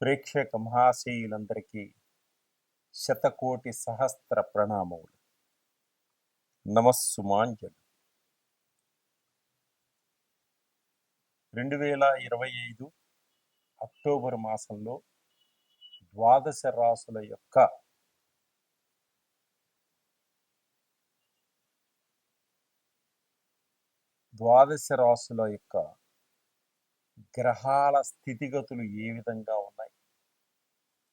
ప్రేక్షక మహాశయులందరికీ శతకోటి సహస్ర ప్రణామములు. నమస్సుమాంజలు. రెండు వేల ఇరవై ఐదు అక్టోబర్ మాసంలో ద్వాదశ రాసుల యొక్క ద్వాదశ రాసుల యొక్క గ్రహాల స్థితిగతులు ఏ విధంగా ఉన్నాయి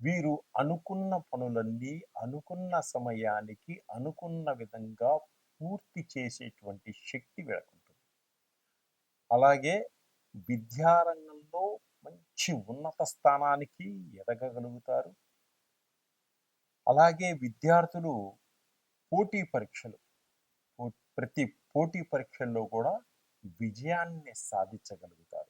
వీరు అనుకున్న పనులన్నీ అనుకున్న సమయానికి అనుకున్న విధంగా పూర్తి చేసేటువంటి శక్తి వీళ్ళకుంటుంది. అలాగే విద్యారంగంలో మంచి ఉన్నత స్థానానికి ఎదగగలుగుతారు. అలాగే విద్యార్థులు పోటీ పరీక్షలు ప్రతి పోటీ పరీక్షల్లో కూడా విజయాన్ని సాధించగలుగుతారు.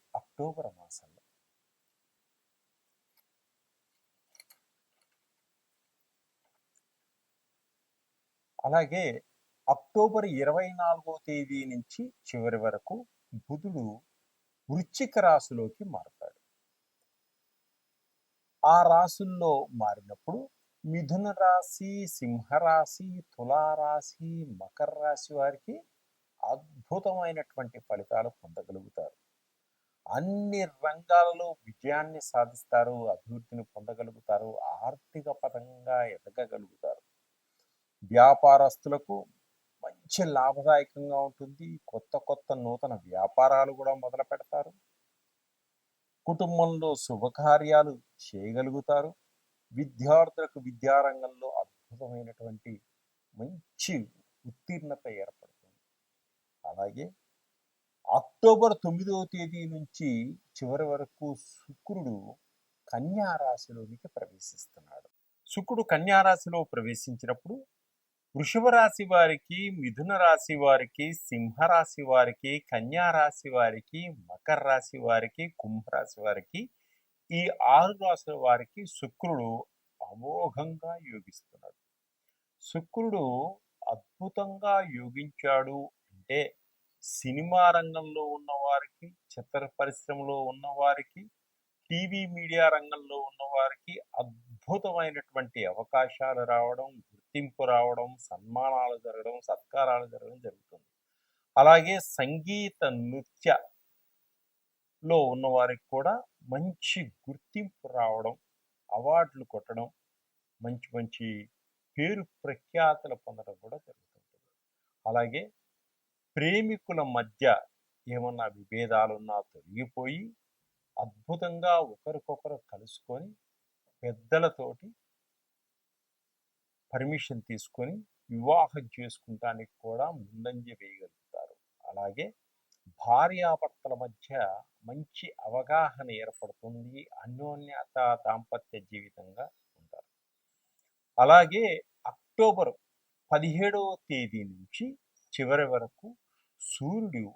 అక్టోబర్ మాసంలో. అలాగే అక్టోబర్ ఇరవై నాలుగో తేదీ నుంచి చివరి వరకు బుధుడు వృశ్చిక రాశిలోకి మారుతాడు. ఆ రాశుల్లో మారినప్పుడు మిథున రాశి సింహరాశి తులారాశి మకర రాశి వారికి అద్భుతమైనటువంటి ఫలితాలు పొందగలుగుతారు. అన్ని రంగాలలో విజయాన్ని సాధిస్తారు అభివృద్ధిని పొందగలుగుతారు ఆర్థిక పరంగా ఎదగగలుగుతారు. వ్యాపారస్తులకు మంచి లాభదాయకంగా ఉంటుంది. కొత్త కొత్త నూతన వ్యాపారాలు కూడా మొదలు పెడతారు. కుటుంబంలో శుభకార్యాలు చేయగలుగుతారు. విద్యార్థులకు విద్యారంగంలో అద్భుతమైనటువంటి మంచి ఉత్తీర్ణత ఏర్పడుతుంది. అలాగే అక్టోబర్ తొమ్మిదవ తేదీ నుంచి చివరి వరకు శుక్రుడు కన్యారాశిలోనికి ప్రవేశిస్తున్నాడు. శుక్రుడు కన్యారాశిలో ప్రవేశించినప్పుడు వృషభ రాశి వారికి మిథున రాశి వారికి సింహరాశి వారికి కన్యారాశి వారికి మకర రాశి వారికి కుంభరాశి వారికి ఈ ఆరు రాశుల వారికి శుక్రుడు అమోఘంగా యోగిస్తున్నాడు. శుక్రుడు అద్భుతంగా యోగించాడు అంటే సినిమా రంగంలో ఉన్నవారికి చిత్ర పరిశ్రమలో ఉన్నవారికి టీవీ మీడియా రంగంలో ఉన్నవారికి అద్భుతమైనటువంటి అవకాశాలు రావడం గుర్తింపు రావడం సన్మానాలు జరగడం సత్కారాలు జరగడం జరుగుతుంది. అలాగే సంగీత నృత్య లో ఉన్నవారికి కూడా మంచి గుర్తింపు రావడం అవార్డులు కొట్టడం మంచి మంచి పేరు ప్రఖ్యాతులు పొందడం కూడా జరుగుతుంటుంది. అలాగే ప్రేమికుల మధ్య ఏమన్నా విభేదాలున్నా తొలగిపోయి అద్భుతంగా ఒకరికొకరు కలుసుకొని పెద్దలతోటి పర్మిషన్ తీసుకొని వివాహం చేసుకుంటానికి కూడా ముందంజ వేయగలుగుతారు. అలాగే భార్యాభర్తల మధ్య మంచి అవగాహన ఏర్పడుతుంది అన్యోన్యత దాంపత్య జీవితంగా ఉంటారు. అలాగే అక్టోబర్ పదిహేడవ తేదీ నుంచి చివరి వరకు సూర్యుడు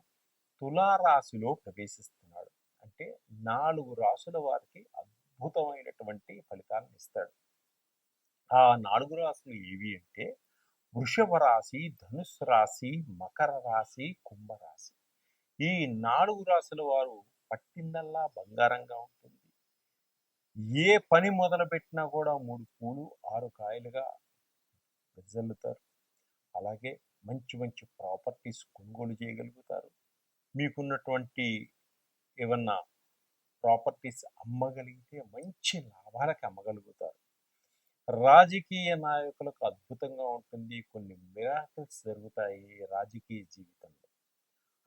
తులారాశిలో ప్రవేశిస్తున్నాడు. అంటే నాలుగు రాసుల వారికి అద్భుతమైనటువంటి ఫలితాలను ఇస్తాడు. ఆ నాలుగు రాశులు ఏవి అంటే వృషభ రాశి ధనుస్సు రాశి మకర రాశి కుంభరాశి ఈ నాలుగు రాశుల వారు పట్టిందల్లా బంగారంగా ఉంటుంది. ఏ పని మొదలుపెట్టినా కూడా మూడు పూలు ఆరు కాయలుగా వెదజల్లుతారు. అలాగే మంచి మంచి ప్రాపర్టీస్ కొనుగోలు చేయగలుగుతారు. మీకున్నటువంటి ఏమన్నా ప్రాపర్టీస్ అమ్మగలిగితే మంచి లాభాలకి అమ్మగలుగుతారు. రాజకీయ నాయకులకు అద్భుతంగా ఉంటుంది. కొన్ని మిరాకల్స్ జరుగుతాయి రాజకీయ జీవితంలో.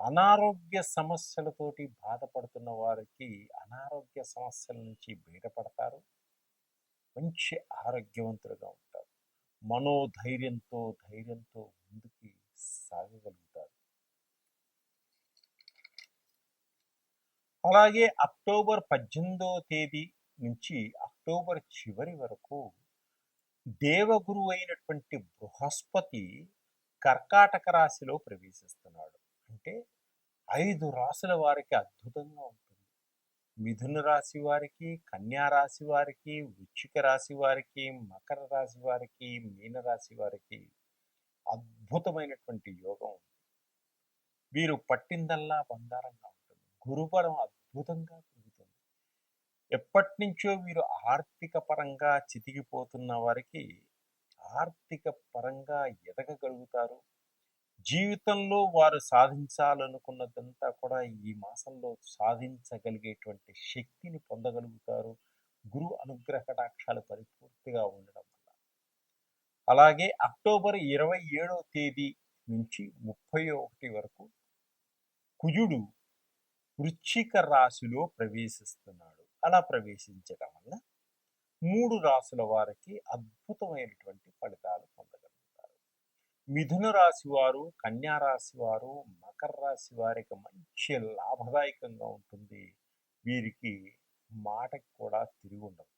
అనారోగ్య సమస్యలతోటి బాధపడుతున్న వారికి అనారోగ్య సమస్యల నుంచి బయటపడతారు. మంచి ఆరోగ్యవంతులుగా ఉంటారు. మనోధైర్యంతో ధైర్యంతో ముందుకి సాగగలుగుతారు. అలాగే అక్టోబర్ పద్దెనిమిదవ తేదీ నుంచి అక్టోబర్ చివరి వరకు దేవగురు అయినటువంటి బృహస్పతి కర్కాటక రాశిలో ప్రవేశిస్తున్నాడు. అంటే ఐదు రాశుల వారికి అద్భుతంగా ఉంటుంది. మిథున రాశి వారికి కన్యా రాశి వారికి వృశ్చిక రాశి వారికి మకర రాశి వారికి మీన రాశి వారికి అద్భుతమైనటువంటి యోగం ఉంది. వీరు పట్టిందల్లా బంగారంగా ఉంటుంది. గురుబలం అద్భుతంగా పెరుగుతుంది. ఎప్పటి నుంచో వీరు ఆర్థిక పరంగా చితికిపోతున్న వారికి ఆర్థిక పరంగా ఎదగగలుగుతారు. జీవితంలో వారు సాధించాలనుకున్నదంతా కూడా ఈ మాసంలో సాధించగలిగేటువంటి శక్తిని పొందగలుగుతారు. గురు అనుగ్రహ కటాక్షాలు పరిపూర్తిగా ఉండడం అలాగే అక్టోబర్ ఇరవై ఏడవ తేదీ నుంచి ముప్పై ఒకటి వరకు కుజుడు వృశ్చిక రాశిలో ప్రవేశిస్తున్నాడు. అలా ప్రవేశించడం వల్ల మూడు రాశుల వారికి అద్భుతమైనటువంటి ఫలితాలు పొందగలుగుతారు. మిథున రాశి వారు కన్యా రాశి వారు మకర రాశి వారికి మంచి లాభదాయకంగా ఉంటుంది. వీరికి మాటకి కూడా తిరిగి ఉండదు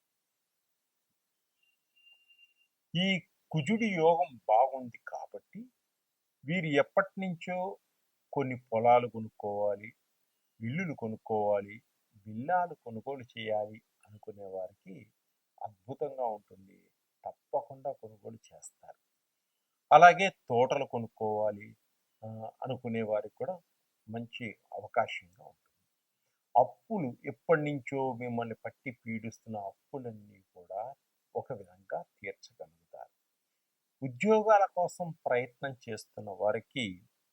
ఈ కుజుడి యోగం బాగుంది కాబట్టి వీరు ఎప్పటి నుంచో కొన్ని పొలాలు కొనుక్కోవాలి ఇల్లులు కొనుక్కోవాలి బిల్లాలు కొనుగోలు చేయాలి అనుకునే వారికి అద్భుతంగా ఉంటుంది. తప్పకుండా కొనుగోలు చేస్తారు. అలాగే తోటలు కొనుక్కోవాలి అనుకునే వారికి కూడా మంచి అవకాశంగా ఉంటుంది. అప్పులు ఎప్పటి నుంచో మిమ్మల్ని పట్టి పీడిస్తున్న అప్పులన్నీ కూడా ఒక విధంగా తీర్చగలుగుతారు ఉద్యోగాల కోసం ప్రయత్నం చేస్తున్న వారికి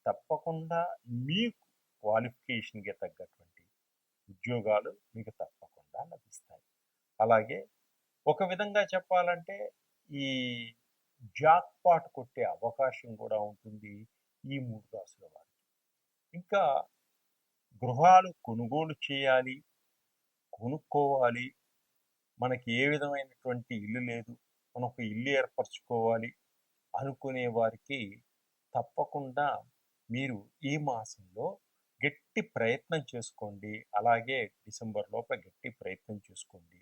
తప్పకుండా మీకు క్వాలిఫికేషన్కి తగ్గటువంటి ఉద్యోగాలు మీకు తప్పకుండా లభిస్తాయి. అలాగే ఒక విధంగా చెప్పాలంటే ఈ జాక్ పాట్ కొట్టే అవకాశం కూడా ఉంటుంది ఈ మూడు రాసుల వారికి. ఇంకా గృహాలు కొనుగోలు చేయాలి కొనుక్కోవాలి మనకి ఏ విధమైనటువంటి ఇల్లు లేదు మనకు ఇల్లు ఏర్పరచుకోవాలి అనుకునే వారికి తప్పకుండా మీరు ఈ మాసంలో గట్టి ప్రయత్నం చేసుకోండి. అలాగే డిసెంబర్ లోపల గట్టి ప్రయత్నం చేసుకోండి.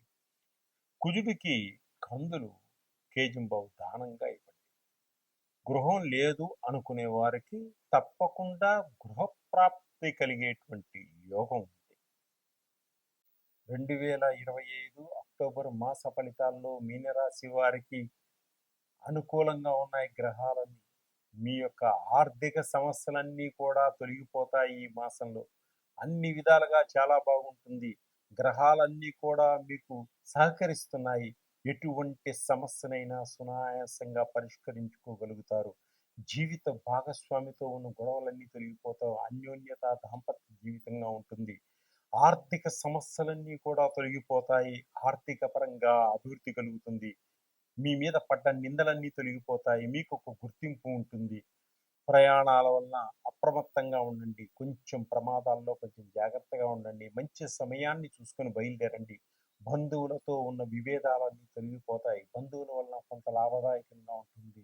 కుజుడికి కందులు కేజింబావు దానంగా ఇవ్వండి. గృహం లేదు అనుకునే వారికి తప్పకుండా గృహప్రాప్తి కలిగేటువంటి యోగం ఉంది. రెండు వేల ఇరవై ఐదు అక్టోబర్ మాస ఫలితాల్లో మీనరాశి వారికి అనుకూలంగా ఉన్నాయి గ్రహాలన్నీ. మీ యొక్క ఆర్థిక సమస్యలన్నీ కూడా తొలగిపోతాయి ఈ మాసంలో. అన్ని విధాలుగా చాలా బాగుంటుంది. గ్రహాలన్నీ కూడా మీకు సహకరిస్తున్నాయి. ఎటువంటి సమస్యనైనా సునాయాసంగా పరిష్కరించుకోగలుగుతారు. జీవిత భాగస్వామితో ఉన్న గొడవలన్నీ తొలగిపోతావు. అన్యోన్యత దాంపత్య జీవితంగా ఉంటుంది. ఆర్థిక సమస్యలన్నీ కూడా తొలగిపోతాయి. ఆర్థిక పరంగా అభివృద్ధి కలుగుతుంది. మీ మీద పడ్డ నిందలన్నీ తొలగిపోతాయి. మీకు ఒక గుర్తింపు ఉంటుంది. ప్రయాణాల వలన అప్రమత్తంగా ఉండండి. కొంచెం ప్రమాదాల్లో కొంచెం జాగ్రత్తగా ఉండండి. మంచి సమయాన్ని చూసుకొని బయలుదేరండి. బంధువులతో ఉన్న విభేదాలన్నీ తొలగిపోతాయి. బంధువుల వలన కొంత లాభదాయకంగా ఉంటుంది.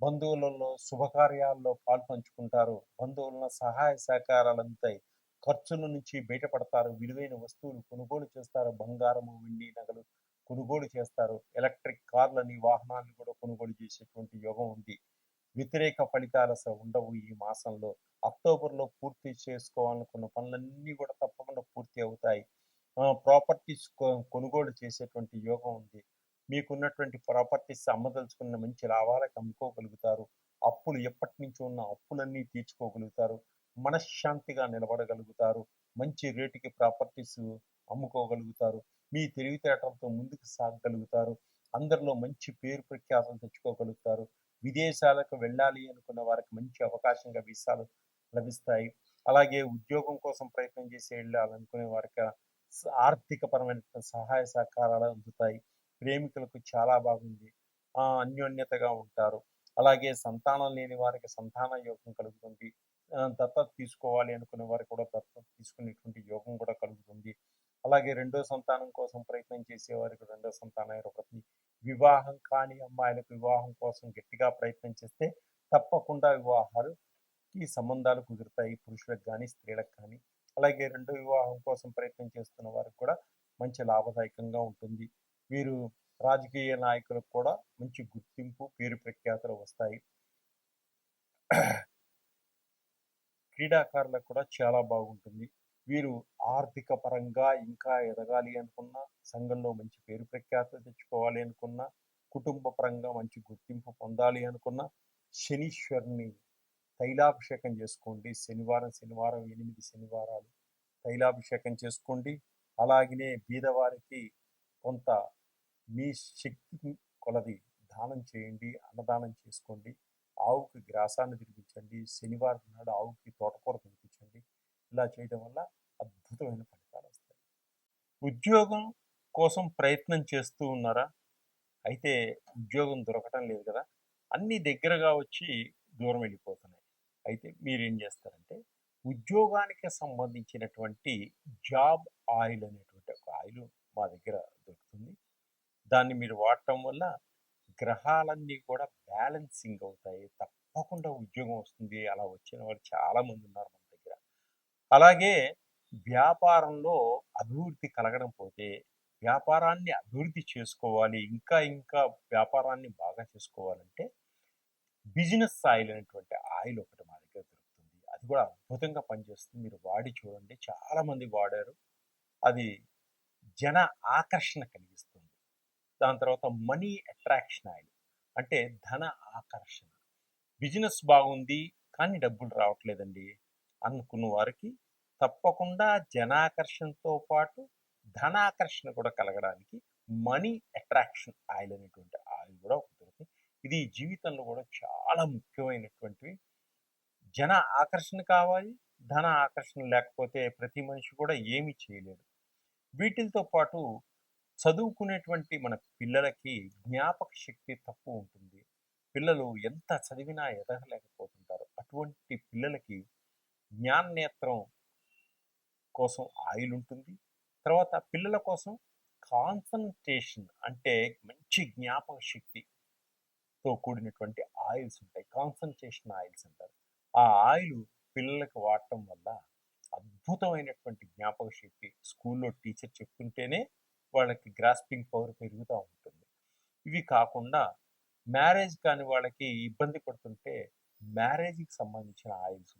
బంధువులలో శుభకార్యాల్లో పాల్పంచుకుంటారు. బంధువులను సహాయ సహకారాలు అందుతాయి ఖర్చుల నుంచి బయటపడతారు. విలువైన వస్తువులు కొనుగోలు చేస్తారు. బంగారము వెండి నగలు కొనుగోలు చేస్తారు. ఎలక్ట్రిక్ కార్లని వాహనాలను కూడా కొనుగోలు చేసేటువంటి యోగం ఉంది. వ్యతిరేక ఫలితాలు అసలు ఉండవు ఈ మాసంలో. అక్టోబర్లో పూర్తి చేసుకోవాలనుకున్న పనులన్నీ కూడా తప్పకుండా పూర్తి అవుతాయి. ప్రాపర్టీస్ కొనుగోలు చేసేటువంటి యోగం ఉంది. మీకున్నటువంటి ప్రాపర్టీస్ అమ్మదలుచుకున్న మంచి లాభాలకు అమ్ముకోగలుగుతారు. అప్పులు ఎప్పటి నుంచి ఉన్న అప్పులన్నీ తీర్చుకోగలుగుతారు. మనశ్శాంతిగా నిలబడగలుగుతారు. మంచి రేటుకి ప్రాపర్టీస్ అమ్ముకోగలుగుతారు. మీ తెలివితేటలతో ముందుకు సాగగలుగుతారు. అందరిలో మంచి పేరు ప్రఖ్యాతలు తెచ్చుకోగలుగుతారు. విదేశాలకు వెళ్ళాలి అనుకున్న వారికి మంచి అవకాశంగా వీసాలు లభిస్తాయి. అలాగే ఉద్యోగం కోసం ప్రయత్నం చేసి వెళ్ళాలనుకునే వారికి ఆర్థికపరమైన సహాయ సహకారాలు అందుతాయి. ప్రేమికులకు చాలా బాగుంది. అన్యోన్యతగా ఉంటారు. అలాగే సంతానం లేని వారికి సంతాన యోగం కలుగుతుంది. దత్తత తీసుకోవాలి అనుకునే వారికి కూడా దత్తత తీసుకునేటువంటి యోగం కూడా కలుగుతుంది. అలాగే రెండో సంతానం కోసం ప్రయత్నం చేసేవారికి రెండో సంతానం ఏర్పడుతుంది వివాహం కాని అమ్మాయిలకు వివాహం కోసం గట్టిగా ప్రయత్నం చేస్తే తప్పకుండా వివాహాలు ఈ సంబంధాలు కుదురుతాయి. పురుషులకు కానీ స్త్రీలకు కానీ అలాగే రెండో వివాహం కోసం ప్రయత్నం చేస్తున్న వారికి కూడా మంచి లాభదాయకంగా ఉంటుంది. వీరు రాజకీయ నాయకులకు కూడా మంచి గుర్తింపు పేరు ప్రఖ్యాతులు వస్తాయి. క్రీడాకారులకు కూడా చాలా బాగుంటుంది. వీరు ఆర్థిక పరంగా ఇంకా ఎదగాలి అనుకున్నా సంఘంలో మంచి పేరు ప్రఖ్యాతులు తెచ్చుకోవాలి అనుకున్నా కుటుంబ పరంగా మంచి గుర్తింపు పొందాలి అనుకున్నా శనీశ్వరుని తైలాభిషేకం చేసుకోండి. శనివారం శనివారం ఎనిమిది శనివారాలు తైలాభిషేకం చేసుకోండి. అలాగనే బీదవారికి కొంత మీ శక్తి కొలది దానం చేయండి అన్నదానం చేసుకోండి. ఆవుకి గ్రాసాన్ని తినిపించండి. శనివారం నాడు ఆవుకి తోటకూర తినిపించండి. ఇలా చేయడం వల్ల అద్భుతమైన ఫలితాలు వస్తాయి. ఉద్యోగం కోసం ప్రయత్నం చేస్తూ ఉన్నారా? అయితే ఉద్యోగం దొరకటం లేదు కదా. అన్ని దగ్గరగా వచ్చి దూరం వెళ్ళిపోతున్నాయి. అయితే మీరు ఏం చేస్తారంటే ఉద్యోగానికి సంబంధించినటువంటి జాబ్ ఆయిల్ అనేటువంటి ఒక ఆయిల్ మా దగ్గర దొరుకుతుంది. దాన్ని మీరు వాడటం వల్ల గ్రహాలన్నీ కూడా బ్యాలెన్సింగ్ అవుతాయి. తప్పకుండా ఉద్యోగం వస్తుంది. అలా వచ్చిన వాళ్ళు చాలామంది ఉన్నారు మన అలాగే వ్యాపారంలో అభివృద్ధి కలగడం పోతే వ్యాపారాన్ని అభివృద్ధి చేసుకోవాలి ఇంకా ఇంకా వ్యాపారాన్ని బాగా చేసుకోవాలంటే బిజినెస్ ఆయిల్ అనేటువంటి ఆయిల్ ఒకటి మా దగ్గర దొరుకుతుంది. అది కూడా అద్భుతంగా పనిచేస్తుంది. మీరు వాడి చూడండి. చాలామంది వాడారు. అది జన ఆకర్షణ కలిగిస్తుంది. దాని తర్వాత మనీ అట్రాక్షన్ ఆయిల్ అంటే ధన ఆకర్షణ. బిజినెస్ బాగుంది కానీ డబ్బులు రావట్లేదండి. అనుకున్న వారికి తప్పకుండా జనాకర్షణతో పాటు ధనాకర్షణ కూడా కలగడానికి మనీ అట్రాక్షన్ ఆయిల్ అనేటువంటి ఆయిల్ కూడా ఒకటి దొరుకుతుంది. ఇది జీవితంలో కూడా చాలా ముఖ్యమైనటువంటివి. జన ఆకర్షణ కావాలి ధన ఆకర్షణ లేకపోతే ప్రతి మనిషి కూడా ఏమీ చేయలేడు. వీటితో పాటు చదువుకునేటువంటి మన పిల్లలకి జ్ఞాపక శక్తి తక్కువ ఉంటుంది. పిల్లలు ఎంత చదివినా ఎదగలేకపోతుంటారు. అటువంటి పిల్లలకి జ్ఞాననేత్రం కోసం ఆయిల్ ఉంటుంది తర్వాత పిల్లల కోసం కాన్సన్ట్రేషన్ అంటే మంచి జ్ఞాపక శక్తితో కూడినటువంటి ఆయిల్స్ ఉంటాయి. కాన్సన్ట్రేషన్ ఆయిల్స్ అంటారు. ఆ ఆయిల్ పిల్లలకు వాడటం వల్ల అద్భుతమైనటువంటి జ్ఞాపక శక్తి స్కూల్లో టీచర్ చెప్తుంటేనే వాళ్ళకి గ్రాస్పింగ్ పవర్ పెరుగుతూ ఉంటుంది. ఇవి కాకుండా మ్యారేజ్ కాని వాళ్ళకి ఇబ్బంది పడుతుంటే మ్యారేజ్కి సంబంధించిన ఆయిల్స్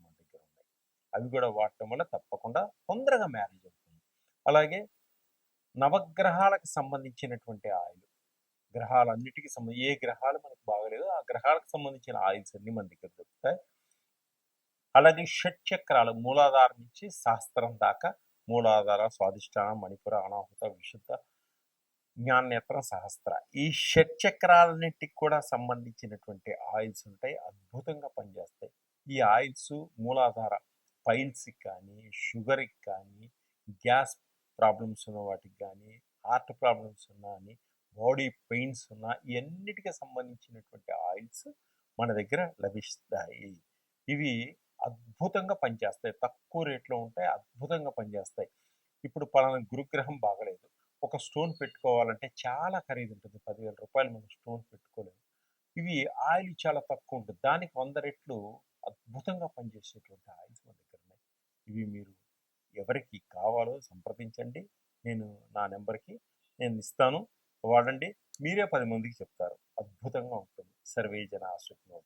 అవి కూడా వాడటం వల్ల తప్పకుండా తొందరగా మ్యారేజ్ అవుతుంది. అలాగే నవగ్రహాలకు సంబంధించినటువంటి ఆయిల్ గ్రహాలన్నిటికీ సంబంధించి ఏ గ్రహాలు మనకు బాగలేదు ఆ గ్రహాలకు సంబంధించిన ఆయిల్స్ అన్ని మన దగ్గర దొరుకుతాయి. అలాగే షట్ చక్రాలు మూలాధారం నుంచి శాస్త్రం దాకా మూలాధార స్వాదిష్టాన మణిపుర అనాహుత విశుద్ధ జ్ఞానేత్రం సహస్ర ఈ షట్ చక్రాలన్నిటికి కూడా సంబంధించినటువంటి ఆయిల్స్ ఉంటాయి అద్భుతంగా పనిచేస్తాయి. ఈ ఆయిల్స్ మూలాధార పైల్స్కి కానీ షుగర్కి కానీ గ్యాస్ ప్రాబ్లమ్స్ ఉన్న వాటికి కానీ హార్ట్ ప్రాబ్లమ్స్ ఉన్నా అని బాడీ పెయిన్స్ ఉన్నా ఇవన్నిటికి సంబంధించినటువంటి ఆయిల్స్ మన దగ్గర లభిస్తాయి. ఇవి అద్భుతంగా పనిచేస్తాయి. తక్కువ రేట్లో ఉంటాయి అద్భుతంగా పనిచేస్తాయి. ఇప్పుడు పలానా గురుగ్రహం బాగలేదు. ఒక స్టోన్ పెట్టుకోవాలంటే చాలా ఖరీదు ఉంటుంది పదివేల రూపాయలు మనం స్టోన్ పెట్టుకోలేము. ఇవి ఆయిల్ చాలా తక్కువ ఉంటుంది. దానికి వంద రెట్లు అద్భుతంగా పనిచేసేటువంటి ఆయిల్స్ మన దగ్గర ఇవి మీరు ఎవరికి కావాలో సంప్రదించండి. నేను నా నెంబర్కి నేను ఇస్తాను. వాడండి. మీరే పది మందికి చెప్తారు. అద్భుతంగా ఉంటుంది. సర్వే జన ఆశ్రమం